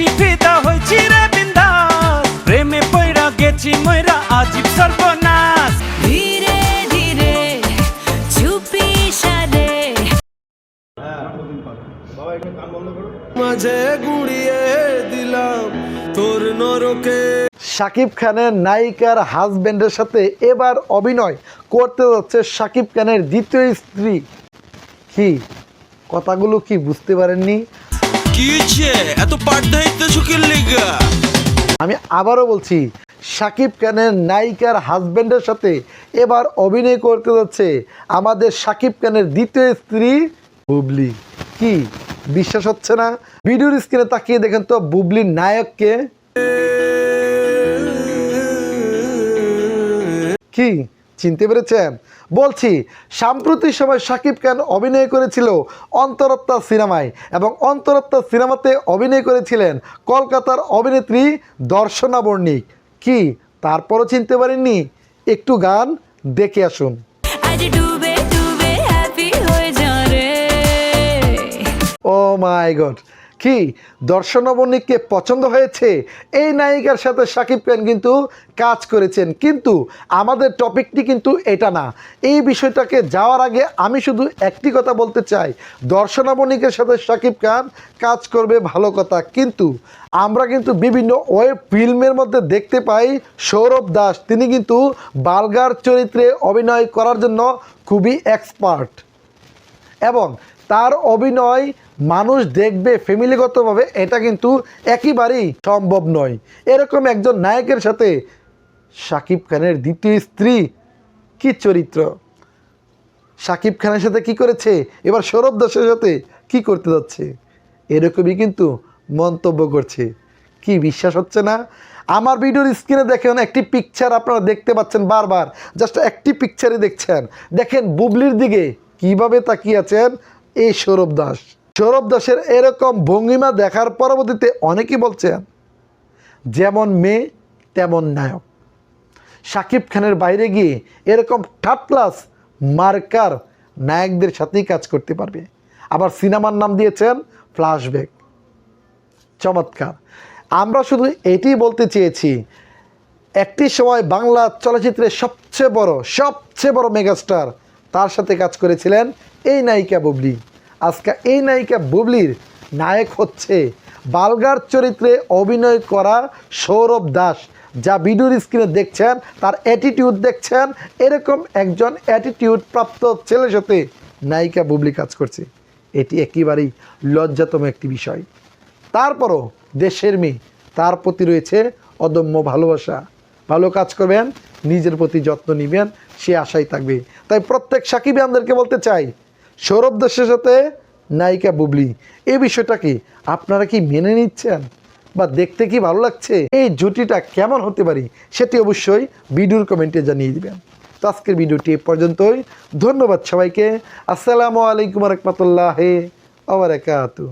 হইছি ফিদা হইছি রে বিন্দাস প্রেমে পইরা গেছি ময়রা আজীব সর্বনাশ। ধীরে ধীরে চুপি সারে। মাঝে গুড়িয়ে দিলাম তোর নরকে। শাকিব খানের নায়িকার হাজবেন্ডের সাথে এবার অভিনয় করতে যাচ্ছে শাকিব খানের দ্বিতীয় স্ত্রী। কি? কথাগুলো কি বুঝতে পারেননি? আমি আবারও বলছি, শাকিব খানের নায়িকার হাজবেন্ডের সাথে এবার অভিনয় করতে যাচ্ছে আমাদের শাকিব খানের দ্বিতীয় স্ত্রী বুবলি। কি? বিশ্বাস হচ্ছে না? ভিডিওর স্ক্রিনে তাকিয়ে দেখেন তো বুবলির নায়ককে। কি? চিনতে পেরেছেন? বলছি সাম্প্রতিক সময় সাকিব খান অভিনয় করেছিল অন্তরত্ত্বা সিনেমায় এবং অন্তরত্ত্বা সিনেমাতে অভিনয় করেছিলেন কলকাতার অভিনেত্রী দর্শনা বর্ণিক। কি তারপরও চিনতে পারেননি? একটু গান দেখে আসুন। ও মাই গড কি? দর্শনাবণিককে পছন্দ হয়েছে? এই নায়িকার সাথে সাকিব খান কিন্তু কাজ করেছেন। কিন্তু আমাদের টপিকটি কিন্তু এটা না। এই বিষয়টাকে যাওয়ার আগে আমি শুধু একটি কথা বলতে চাই। দর্শনা বণিকের সাথে সাকিব খান কাজ করবে ভালো কথা। কিন্তু আমরা কিন্তু বিভিন্ন ওয়েব ফিল্মের মধ্যে দেখতে পাই সৌরভ দাস। তিনি কিন্তু বালগার চরিত্রে অভিনয় করার জন্য খুবই এক্সপার্ট। এবং তার অভিনয় মানুষ দেখবে ফ্যামিলিগতভাবে এটা কিন্তু একেবারেই সম্ভব নয়। এরকম একজন নায়কের সাথে শাকিব খানের দ্বিতীয় স্ত্রী, কি চরিত্র? শাকিব খানের সাথে কি করেছে? এবার সৌরভ দাসের সাথে কি করতে যাচ্ছে? এরকমই কিন্তু মন্তব্য করছে। কি বিশ্বাস হচ্ছে না? আমার ভিডিওর স্ক্রিনে দেখেন একটি পিকচার আপনারা দেখতে পাচ্ছেন বারবার। জাস্ট একটি পিকচারই দেখছেন। দেখেন বুবলির দিকে কীভাবে তাকিয়ে আছেন এই সৌরভ দাস। সৌরভ দাসের এরকম ভঙ্গিমা দেখার পরবর্তীতে অনেকেই বলছেন, যেমন মেয়ে, তেমন নায়ক। শাকিব খানের বাইরে গিয়ে এরকম থার্ড মার্কার নায়কদের সাথেই কাজ করতে পারবে। আবার সিনেমার নাম দিয়েছেন ফ্ল্যাশব্যাক। চমৎকার। আমরা শুধু এটি বলতে চেয়েছি, একটি সময় বাংলা চলচ্চিত্রের সবচেয়ে বড় সবচেয়ে বড় মেগাস্টার তার সাথে কাজ করেছিলেন এই নায়িকা বুবলি। আজকে এই নায়িকা বুবলির নায়ক হচ্ছে বালগার চরিত্রে অভিনয় করা সৌরভ দাস। যা ভিডিওর স্ক্রিনে দেখছেন, তার অ্যাটিটিউড দেখছেন, এরকম একজন অ্যাটিটিউড প্রাপ্ত ছেলের সাথে নায়িকা বুবলি কাজ করছে। এটি একেবারেই লজ্জাতম একটি বিষয়। তারপরও দেশের মেয়ে, তার প্রতি রয়েছে অদম্য ভালোবাসা। ভালো কাজ করবেন, নিজের প্রতি যত্ন নেবেন, সে আশাই থাকবে। তাই প্রত্যেক সাকিব আমাদেরকে বলতে চাই সৌরভ দাসের সাথে নায়িকা বুবলি। এই বিষয়টা কি আপনারা কি মেনে নিচ্ছেন? বা দেখতে কি ভালো লাগছে? এই জুটিটা কেমন হতে পারি? সেটি অবশ্যই ভিডিওর কমেন্টে জানিয়ে দেবেন। তো আজকের ভিডিওটি পর্যন্তই। ধন্যবাদ সবাইকে। আসসালামু আলাইকুম রহমতুল্লাহ আবরাকাতু